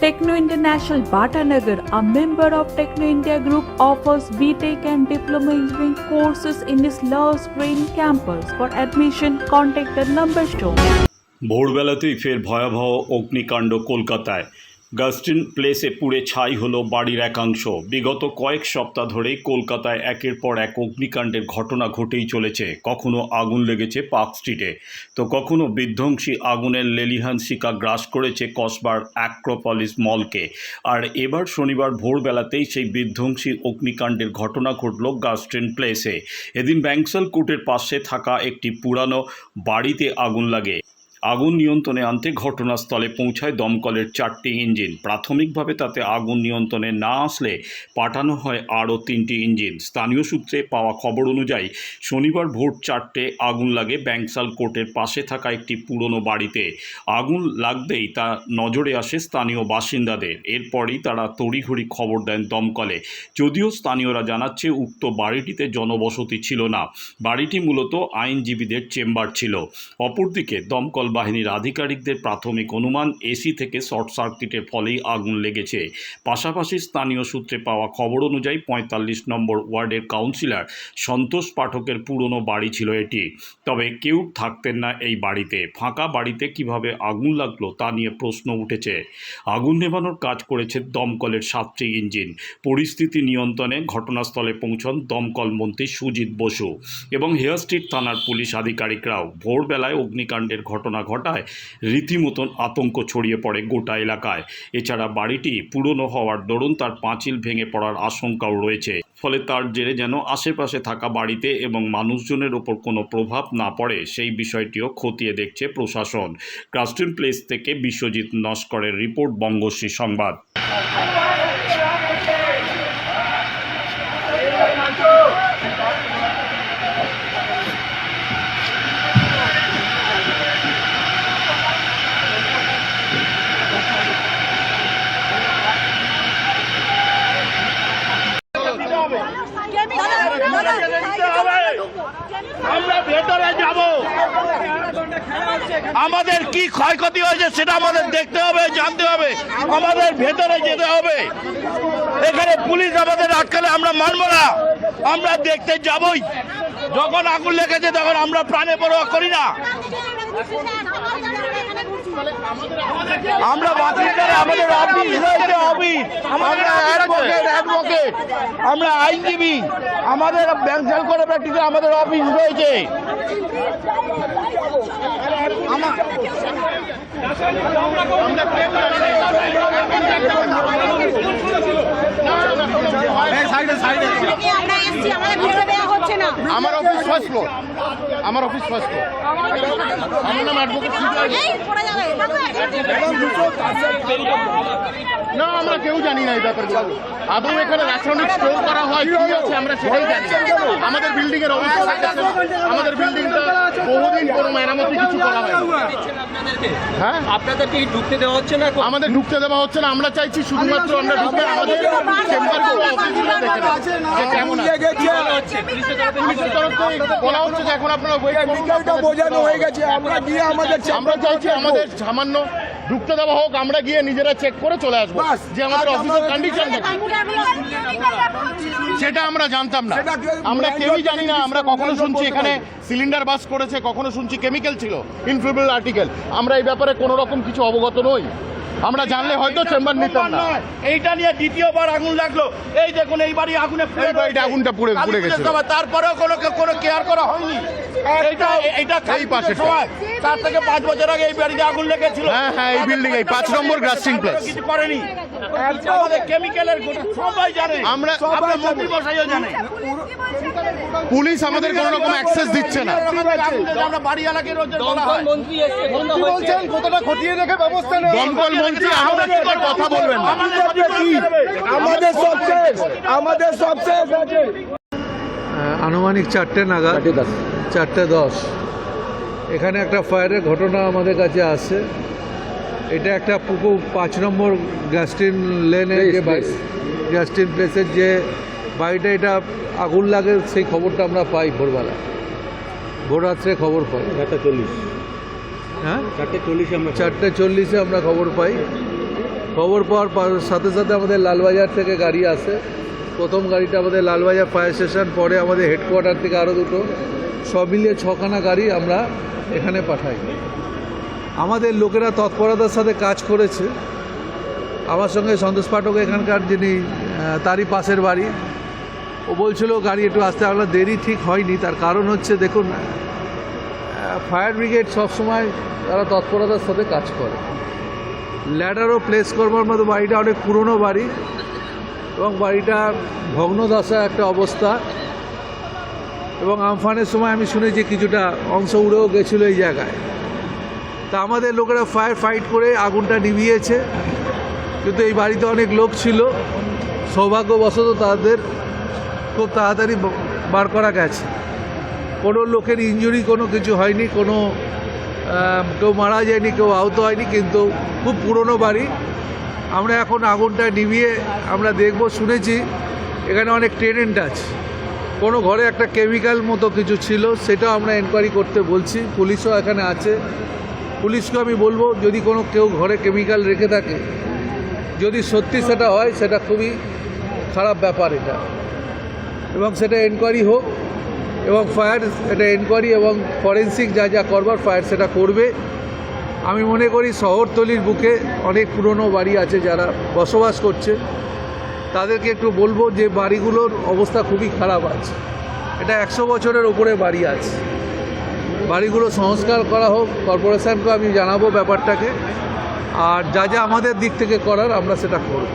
Techno International Bhatanagar, a member of Techno India Group, offers BTEC and Diploma Engineering courses in its Love Spring campus. For admission, contact the number shown. ভোরবেলাতেই ফের ভয়াবহ অগ্নিকাণ্ড কলকাতায় গাস্টিন প্লেসে পুড়ে ছাই হলো বাড়ির একাংশ। বিগত কয়েক সপ্তাহ ধরেই কলকাতায় একের পর এক অগ্নিকাণ্ডের ঘটনা ঘটেই চলেছে। কখনো আগুন লেগেছে পার্ক স্ট্রিটে। তো কখনো বিধ্বংসী আগুনের লেলিহান শিকা গ্রাস করেছে কসবার অ্যাক্রোপলিস মলকে। আর এবার শনিবার ভোরবেলাতেই সেই বিধ্বংসী অগ্নিকাণ্ডের ঘটনা ঘটল গাস্টিন প্লেসে। এদিন ব্যাংসাল কোর্টের পাশে থাকা একটি পুরানো বাড়িতে আগুন লাগে। আগুন নিয়ন্ত্রণে আনতে ঘটনাস্থলে পৌঁছায় দমকলের চারটি ইঞ্জিন। প্রাথমিকভাবে তাতে আগুন নিয়ন্ত্রণে না আসলে পাঠানো হয় আরও তিনটি ইঞ্জিন। স্থানীয় সূত্রে পাওয়া খবর অনুযায়ী, শনিবার ভোর চারটে আগুন লাগে ব্যাংসাল কোর্টের পাশে থাকা একটি পুরনো বাড়িতে। আগুন লাগতেই তা নজরে আসে স্থানীয় বাসিন্দাদের। এরপরই তারা তড়িঘড়ি খবর দেন দমকলে। যদিও স্থানীয়রা জানাচ্ছে, উক্ত বাড়িটিতে জনবসতি ছিল না। বাড়িটি মূলত আইনজীবীদের চেম্বার ছিল। অপরদিকে দমকল বাহিনীর আধিকারিকদের প্রাথমিক অনুমান এসি থেকে শর্ট সার্কিটের ফলেই আগুন লেগেছে। পাশাপাশি স্থানীয় সূত্রে পাওয়া খবর অনুযায়ী পঁয়তাল্লিশ নম্বর ওয়ার্ডের কাউন্সিলর সন্তোষ পাঠকের পুরনো বাড়ি ছিল এটি। তবে কেউ থাকতেন না এই বাড়িতে। ফাঁকা বাড়িতে কীভাবে আগুন লাগল তা নিয়ে প্রশ্ন উঠেছে। আগুন নেভানোর কাজ করেছে দমকলের সাতটি ইঞ্জিন। পরিস্থিতি নিয়ন্ত্রণে ঘটনাস্থলে পৌঁছন দমকল মন্ত্রী সুজিত বসু এবং হেয়ার স্ট্রিট থানার পুলিশ আধিকারিকরাও। ভোরবেলায় অগ্নিকাণ্ডের ঘটনা ঘটায়, রীতিমতন আতঙ্ক ছড়িয়ে পড়ে গোটা এলাকায়। এছাড়া বাড়িটি পুরনো হওয়ার দরুন তার পাঁচিল ভেঙে পড়ার আশঙ্কাও রয়েছে। ফলে তার জেরে যেন আশেপাশে থাকা বাড়িতে এবং মানুষজনের ওপর কোনো প্রভাব না পড়ে, সেই বিষয়টিও খতিয়ে দেখছে প্রশাসন। ক্রাস্টিন প্লেস থেকে বিশ্বজিৎ নস্করের রিপোর্ট, বঙ্গশ্রী সংবাদ। আমাদের কি ক্ষয়ক্ষতি হয়েছে সেটা আমাদের দেখতে হবে, জানতে হবে, আমাদের ভেতরে যেতে হবে। এখানে পুলিশ আমাদের আটকালে আমরা মানব না, আমরা দেখতে যাবই। যখন আগুন লেগেছে তখন আমরা প্রাণে পরোয়া করি না। আমরা আমাদের আমরা আইনজীবী। আমাদের ব্যাংক করে প্র্যাকটিসে আমাদের অফিস রয়েছে। আমরা অফিস ফার্স্ট ফ্লোর। আমার অফিস ফার্স্ট ফ্লোর আমার নাম অ্যাডভোকেট এই পড়ে যাবে। না আমরা কেউ জানি না এই ব্যাপারগুলো। আদৌ এখানে রাসায়নিক স্টোর করা হয় কি আছে আমরা সেটাই জানি আমাদের বিল্ডিং এর অবস্থা আমাদের বিল্ডিংটা বহুদিন কোনো মেরামতি কিছু করা হয় হ্যাঁ? আপনাদেরকে কি ঢুকতে দেওয়া হচ্ছে না আমাদের ঢুকতে দেওয়া হচ্ছে না আমরা চাইছি শুধুমাত্র আমরা ঢুকে আমাদের চেম্বারগুলো অফিসগুলো দেখে যে কেমন আছে। পুলিশের তরফ থেকে বলা হচ্ছে যে এখন আপনারা বোঝানো হয়ে গেছে আমরা গিয়ে আমাদের আমরা চাইছি আমাদের সামান্য ঢুকতে দেওয়া হোক আমরা গিয়ে নিজেরা চেক করে চলে আসব যে আমাদের অফিসের কন্ডিশন সেটা আমরা জানতাম না। আমরা কেউই জানি না আমরা কখনো শুনছি এখানে সিলিন্ডার বাস করেছে কখনো শুনছি কেমিক্যাল ছিল ইনফ্লেমেবল আর্টিকেল আমরা এই ব্যাপারে কোনো রকম কিছু অবগত নই। আমরা জানলে হয়তো চেম্বার নিতাম না। এইটা নিয়ে দ্বিতীয়বার আগুন লাগল। এই দেখুন এইবারই বাড়ি আগুনে পুড়ে এই বাড়িটা আগুনটা পুড়ে- পুড়ে গেছে। তারপরেও কোনো কোনো কেয়ার করা হয়নি। এইটা এইটা এই পাশে সবাই চার থেকে পাঁচ বছর আগে এই বাড়িতে আগুন লেগেছিল। হ্যাঁ, হ্যাঁ, এই বিল্ডিং এই পাঁচ নম্বর গ্রাসিং প্লেস। কিছু করেনি। আমাদের কেমিক্যালের সবাই জানে। আমরা- আপনার মন্ত্রী মশাইও জানে। পুলিশ আমাদের কোনো রকম অ্যাক্সেস দিচ্ছে না। হয়। দমকল মন্ত্রী করে কথা বলবেন আমাদের আমাদের সব শেষ। আমাদের সব শেষ। আছে আনুমানিক চারটে নাগাদ চারটে দশ। এখানে একটা ফায়ারের ঘটনা আমাদের কাছে আসছে এটা একটা পুকুর পাঁচ নম্বর গ্যাস্টিন লেনে যে বাড়ি গ্যাস্টিন প্লেসের যে বাড়িটা এটা আগুন লাগে সেই খবরটা আমরা পাই ভোরবেলা। ভোররাত্রে খবর পাই। চারটে চল্লিশ। হ্যাঁ? চারটে চল্লিশে আমরা চারটে চল্লিশে আমরা খবর পাই। খবর পাওয়ার সাথে সাথে আমাদের লালবাজার থেকে গাড়ি আসে। প্রথম গাড়িটা আমাদের লালবাজার ফায়ার স্টেশন পরে আমাদের হেডকোয়ার্টার থেকে আরও দুটো। সব মিলিয়ে ছখানা গাড়ি আমরা এখানে পাঠাই। আমাদের লোকেরা তৎপরতার সাথে কাজ করেছে। আমার সঙ্গে সন্তোষ পাঠক এখানকার যিনি তারই পাশের বাড়ি। ও বলছিল, গাড়ি একটু আসতে আমরা দেরি ঠিক হয়নি। তার কারণ হচ্ছে, দেখুন ফায়ার ব্রিগেড সবসময় তারা তৎপরতার সাথে কাজ করে। ল্যাডারও প্লেস করবার মতো বাড়িটা অনেক পুরনো বাড়ি এবং বাড়িটা ভগ্নদশা একটা অবস্থা। এবং আমফানের সময় আমি শুনেছি, কিছুটা অংশ উড়েও গেছিল এই জায়গায়। তা আমাদের লোকেরা ফায়ার ফাইট করে আগুনটা নিভিয়েছে। কিন্তু এই বাড়িতে অনেক লোক ছিল। সৌভাগ্যবশত তাদের খুব তাড়াতাড়ি বার করা গেছে। কোনো লোকের ইঞ্জুরি কোনো কিছু হয়নি, কোনো কেউ মারা যায়নি, কেউ আহত হয়নি, কিন্তু খুব পুরনো বাড়ি। আমরা এখন আগুনটা নিভিয়ে আমরা দেখব, শুনেছি। এখানে অনেক টেনেন্ট আছে। কোনো ঘরে একটা কেমিক্যাল মতো কিছু ছিল, সেটাও আমরা এনকোয়ারি করতে বলছি। পুলিশও এখানে আছে। পুলিশকে আমি বলব, যদি কোনো কেউ ঘরে কেমিক্যাল রেখে থাকে, যদি সত্যি সেটা হয়, সেটা খুবই খারাপ ব্যাপার এটা। এবং সেটা এনকোয়ারি হোক, এবং ফায়ার এটা এনকোয়ারি এবং ফরেন্সিক যা যা করবার ফায়ার সেটা করবে। আমি মনে করি শহরতলির বুকে অনেক পুরনো বাড়ি আছে যারা বসবাস করছে। তাদেরকে একটু বলব যে বাড়িগুলোর অবস্থা খুবই খারাপ আছে। এটা একশো বছরের ওপরে বাড়ি আছে। বাড়িগুলো সংস্কার করা হোক কর্পোরেশনকে আমি জানাব ব্যাপারটাকে। আর যা যা আমাদের দিক থেকে করার আমরা সেটা করব।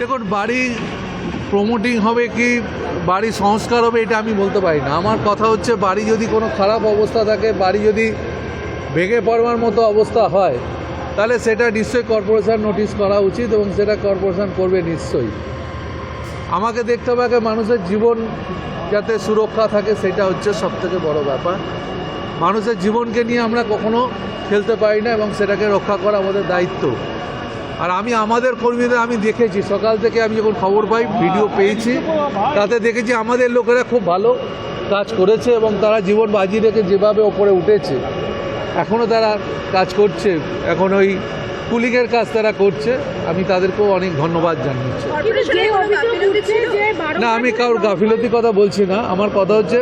দেখুন বাড়ি প্রমোটিং হবে কি বাড়ি সংস্কার হবে এটা আমি বলতে পারি না। আমার কথা হচ্ছে বাড়ি যদি কোনো খারাপ অবস্থা থাকে বাড়ি যদি ভেঙে পড়বার মতো অবস্থা হয় তাহলে সেটা নিশ্চয়ই কর্পোরেশন নোটিশ করা উচিত এবং সেটা কর্পোরেশন করবে নিশ্চয়ই। আমাকে দেখতে হবে মানুষের জীবন যাতে সুরক্ষা থাকে, সেটা হচ্ছে সবথেকে বড় ব্যাপার। মানুষের জীবনকে নিয়ে আমরা কখনো খেলতে পারি না এবং সেটাকে রক্ষা করা আমাদের দায়িত্ব। আর আমি, আমাদের কর্মীদের আমি দেখেছি, সকাল থেকে আমি যখন খবর পাই, ভিডিও পেয়েছি, তাতে দেখেছি আমাদের লোকেরা খুব ভালো কাজ করেছে এবং তারা জীবন বাজি রেখে যেভাবে ওপরে উঠেছে এখনও তারা কাজ করছে। এখন ওই কুলিংয়ের কাজ তারা করছে আমি তাদেরকেও অনেক ধন্যবাদ জানিয়েছি। না আমি কারোর গাফিলতি কথা বলছি না। আমার কথা হচ্ছে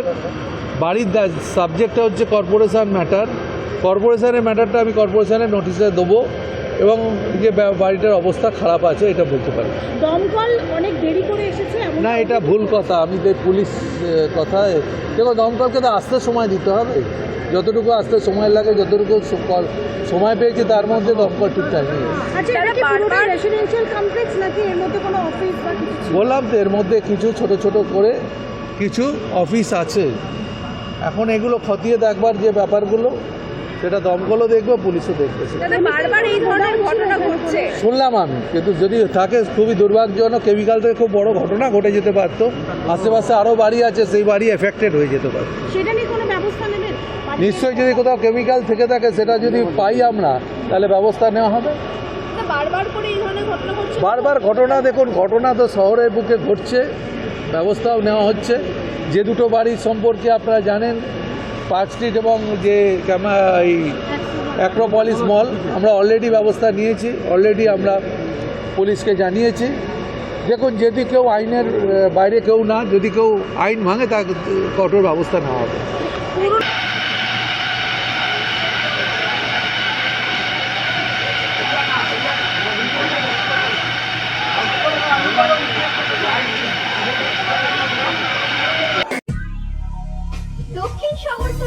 বাড়ির সাবজেক্টটা হচ্ছে কর্পোরেশন ম্যাটার কর্পোরেশনের ম্যাটারটা আমি কর্পোরেশনের নোটিশে দেবো। এবং যে বাড়িটার অবস্থা খারাপ আছে এটা বলতে পারি। দমকল অনেক দেরি করে এসেছে না এটা ভুল কথা। আমি তো পুলিশ এ, কথায় দেখো দমকলকে তো আসতে সময় দিতে হবে। যতটুকু আসতে সময় লাগে যতটুকু সময় পেয়েছি তার মধ্যে দমকল ঠিক টাইমে আচ্ছা? বললাম তো এর মধ্যে কিছু ছোট ছোট করে কিছু অফিস আছে। এখন এগুলো খতিয়ে দেখবার যে ব্যাপারগুলো সেটা দমকলও দেখবে পুলিশও দেখবে। শুনলাম আমি কিন্তু যদি থাকে খুবই দুর্ভাগ্যজনক কেমিক্যাল থেকে খুব বড় ঘটনা ঘটে যেতে পারতো। আশেপাশে আরও বাড়ি আছে সেই বাড়ি এফেক্টেড হয়ে যেতে পারত সেটা নিয়ে কোনো ব্যবস্থা নেবেন? নিশ্চয়ই যদি কোথাও কেমিক্যাল থেকে থাকে সেটা যদি পাই আমরা তাহলে ব্যবস্থা নেওয়া হবে। বারবার ঘটনা দেখুন ঘটনা তো শহরের বুকে ঘটছে ব্যবস্থাও নেওয়া হচ্ছে। যে দুটো বাড়ির সম্পর্কে আপনারা জানেন পার্ক স্ট্রিট এবং যে এই অ্যাক্রোপলিস মল আমরা অলরেডি ব্যবস্থা নিয়েছি অলরেডি আমরা পুলিশকে জানিয়েছি। দেখুন, যদি কেউ আইনের বাইরে কেউ না, যদি কেউ আইন ভাঙে, তার কঠোর ব্যবস্থা নেওয়া হবে।